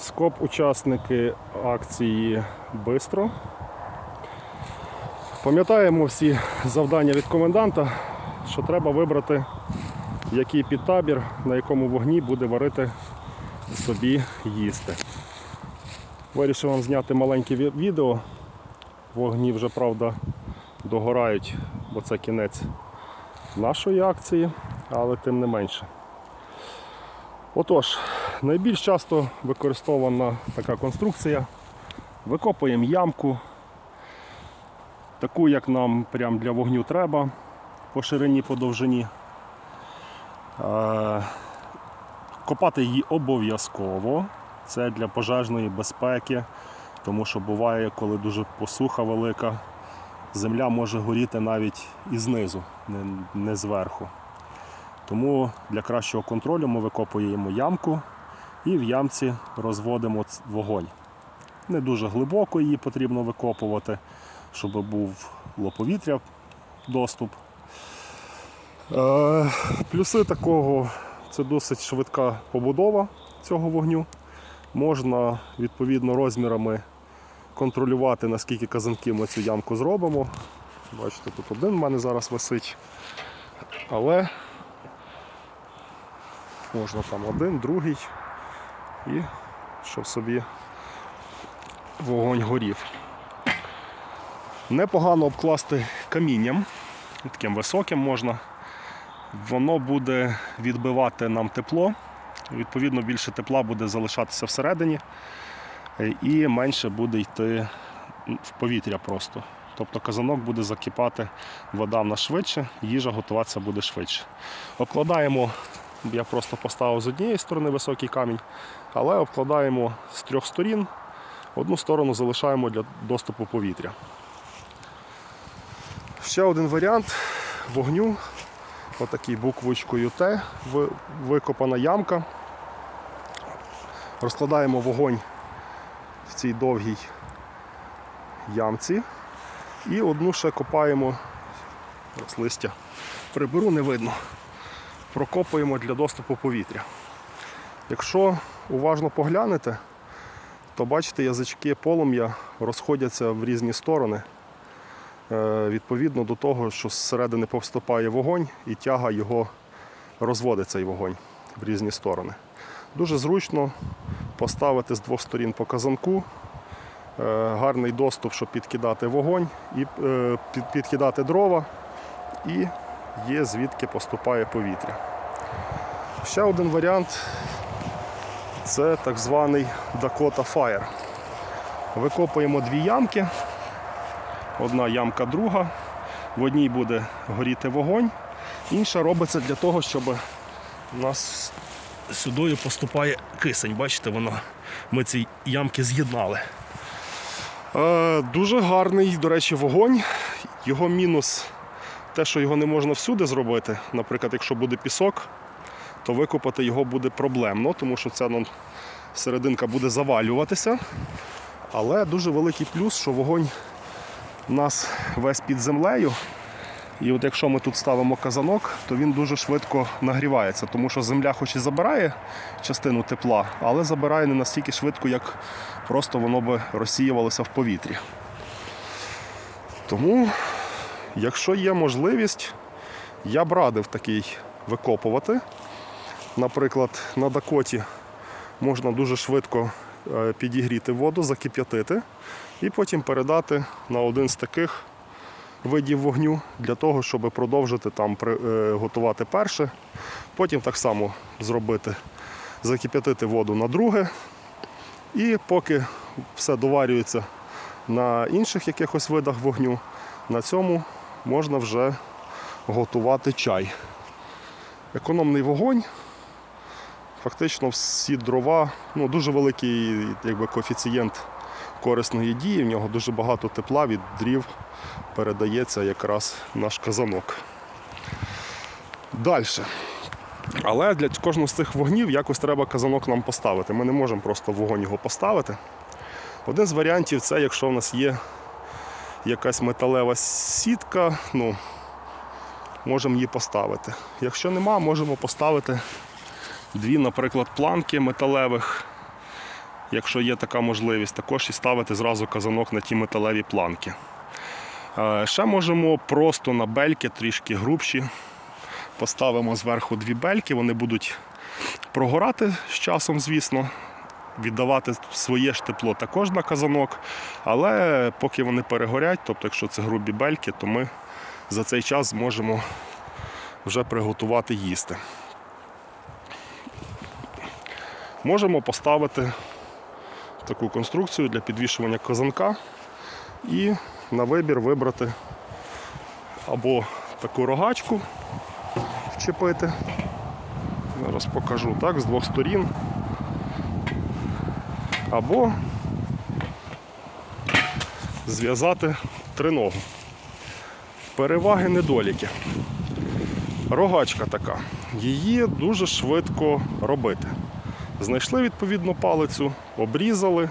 Скоп учасники акції Бистро. Пам'ятаємо всі завдання від коменданта, що треба вибрати, який підтабір, на якому вогні буде варити собі їсти. Вирішив вам зняти маленьке відео. Вогні вже, правда, догорають, бо це кінець нашої акції, але тим не менше. Отож, найбільш часто використована така конструкція. Викопуємо ямку, таку, як нам прям для вогню треба, по ширині, по довжині. Копати її обов'язково. Це для пожежної безпеки, тому що буває, коли дуже посуха велика, земля може горіти навіть і знизу, не зверху. Тому для кращого контролю ми викопуємо ямку і в ямці розводимо вогонь. Не дуже глибоко її потрібно викопувати, щоб був лоповітря доступ. Е, Плюси такого це досить швидка побудова цього вогню. Можна відповідно розмірами контролювати, наскільки казанків ми цю ямку зробимо. Бачите, тут один в мене зараз висить. Але можна там один, другий і щоб собі вогонь горів. Непогано обкласти камінням, таким високим можна. Воно буде відбивати нам тепло. Відповідно, більше тепла буде залишатися всередині і менше буде йти в повітря просто. Тобто казанок буде закипати, вода в нас швидше, їжа готуватися буде швидше. Обкладаємо, я просто поставив з однієї сторони високий камінь, але обкладаємо з трьох сторін. Одну сторону залишаємо для доступу повітря. Ще один варіант вогню. Отакий буквочкою Т викопана ямка. Розкладаємо вогонь в цій довгій ямці. І одну ще копаємо Зараз листя. Приберу, не видно. Прокопуємо для доступу повітря. Якщо уважно поглянете, то бачите, язички полум'я розходяться в різні сторони. Е, Відповідно до того, що зсередини повступає вогонь і тяга його розводить цей вогонь в різні сторони. Дуже зручно поставити з двох сторін по казанку. Е, Гарний доступ, щоб підкидати вогонь і е, підкидати дрова, і є звідки поступає повітря. Ще один варіант це так званий Dakota Fire. Викопуємо дві ямки. Одна ямка друга. В одній буде горіти вогонь, інша робиться для того, щоб у нас сюди поступає кисень. Бачите, воно, ми ці ямки з'єднали. Е, дуже гарний, до речі, вогонь. Його мінус те, що його не можна всюди зробити. Наприклад, якщо буде пісок, то викопати його буде проблемно, тому що ця ну, серединка буде завалюватися. Але дуже великий плюс, що вогонь у нас весь під землею. І от якщо ми тут ставимо казанок, то він дуже швидко нагрівається, тому що земля хоч і забирає частину тепла, але забирає не настільки швидко, як просто воно би розсіювалося в повітрі. Тому, якщо є можливість, я б радив такий викопувати. Наприклад, на Дакоті можна дуже швидко е, підігріти воду, закип'ятити і потім передати на один з таких видів вогню для того, щоб продовжити там е, готувати перше. Потім так само зробити, закип'ятити воду на друге. І поки все доварюється на інших якихось видах вогню, на цьому можна вже готувати чай. Економний вогонь. Фактично всі дрова, ну дуже великий якби, коефіцієнт корисної дії, в нього дуже багато тепла від дрів передається якраз наш казанок. Далі. Але для кожного з цих вогнів якось треба казанок нам поставити. Ми не можемо просто в вогонь його поставити. Один з варіантів це якщо в нас є якась металева сітка, ну, можемо її поставити. Якщо нема, можемо поставити дві, наприклад, планки металевих якщо є така можливість, також і ставити зразу казанок на ті металеві планки. Е, Ще можемо просто на бельки трішки грубші. Поставимо зверху дві бельки, вони будуть прогорати з часом, звісно, віддавати своє ж тепло також на казанок. Але поки вони перегорять, тобто якщо це грубі бельки, то ми за цей час зможемо вже приготувати їсти. Можемо поставити таку конструкцію для підвішування казанка і на вибір вибрати або таку рогачку вчепити. Зараз покажу так, з двох сторін. Або зв'язати триногу. Переваги недоліки. Рогачка така. Її дуже швидко робити. Знайшли відповідну палицю, обрізали,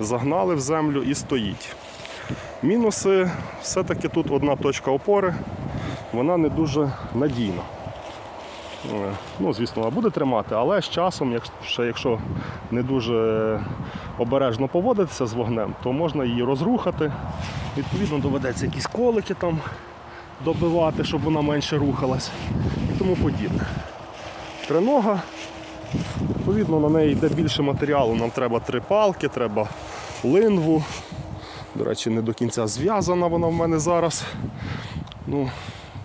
загнали в землю і стоїть. Мінуси все-таки тут одна точка опори, вона не дуже надійна. Ну, звісно, вона буде тримати, але з часом, якщо, якщо не дуже обережно поводитися з вогнем, то можна її розрухати. Відповідно, доведеться якісь колики там добивати, щоб вона менше рухалась і тому подібне. Тринога, відповідно, на неї йде більше матеріалу. Нам треба три палки, треба линву. До речі, не до кінця зв'язана вона в мене зараз. Ну,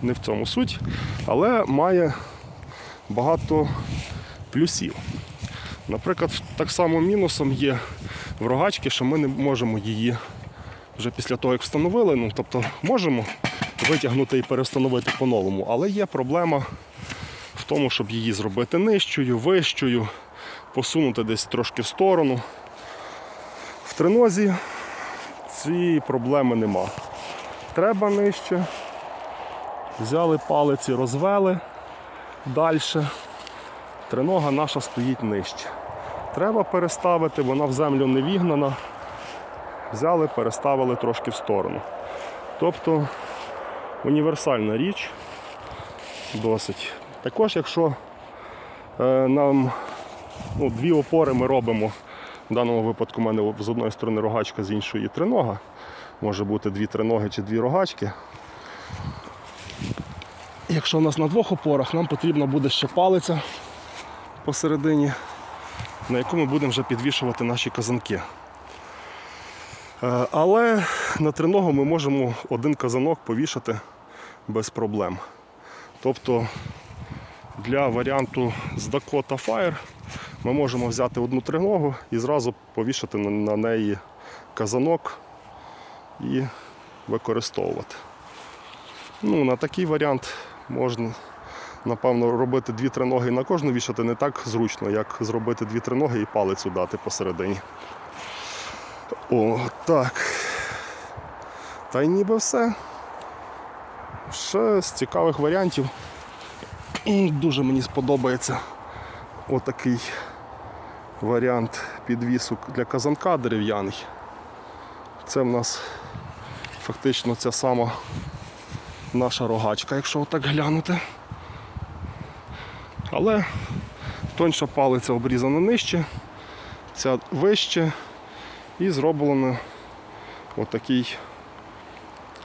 не в цьому суть, але має багато плюсів. Наприклад, так само мінусом є в рогачці, що ми не можемо її вже після того, як встановили, ну тобто можемо витягнути і перестановити по-новому, але є проблема в тому, щоб її зробити нижчою, вищою, посунути десь трошки в сторону. В тринозі цієї проблеми нема. Треба нижче. Взяли палиці, розвели далі. Тринога наша стоїть нижче. Треба переставити, вона в землю не вігнана. Взяли, переставили трошки в сторону. Тобто універсальна річ досить. Також, якщо е, нам ну, дві опори ми робимо, в даному випадку в мене з одної сторони рогачка, з іншої тринога. Може бути дві триноги чи дві рогачки. Якщо у нас на двох опорах, нам потрібна буде ще палиця посередині, на яку ми будемо вже підвішувати наші казанки. Е, Але на триногу ми можемо один казанок повішати без проблем. Тобто для варіанту з Dakota Fire ми можемо взяти одну триногу і зразу повішати на- неї казанок і використовувати. Ну, на такий варіант можна, напевно, робити дві триноги на кожну вішати не так зручно, як зробити дві триноги і палицю дати посередині. О, так. Та й ніби все. Ще з цікавих варіантів. Дуже мені сподобається отакий варіант підвісу для казанка дерев'яний. Це в нас фактично ця сама наша рогачка, якщо отак глянути. Але тонша палиця обрізана нижче, ця вище і зроблено отакий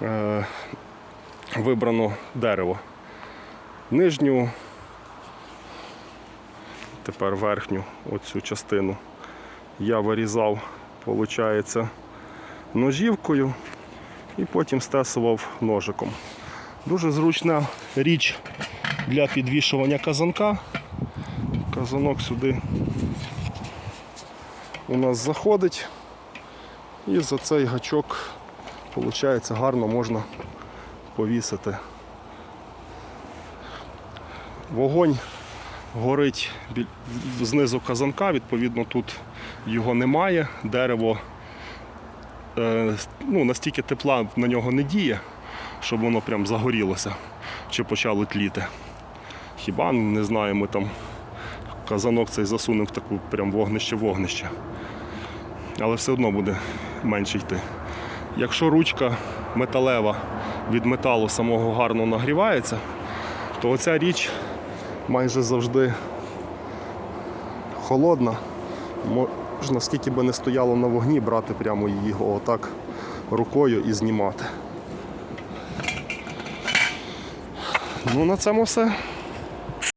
е, вибрано дерево. Нижню, тепер верхню оцю частину я вирізав, виходить, ножівкою і потім стесував ножиком. Дуже зручна річ для підвішування казанка. Казанок сюди у нас заходить. І за цей гачок, виходить, гарно можна повісити. Вогонь горить знизу казанка, відповідно, тут його немає. Дерево е, ну, настільки тепла на нього не діє, щоб воно прям загорілося чи почало тліти. Хіба не знаю, ми там казанок цей засунемо в таку прям вогнище-вогнище. Але все одно буде менше йти. Якщо ручка металева від металу самого гарно нагрівається, то оця річ майже завжди холодна. Мо- Ж Наскільки би не стояло на вогні, брати прямо її отак рукою і знімати. Ну, на цьому все.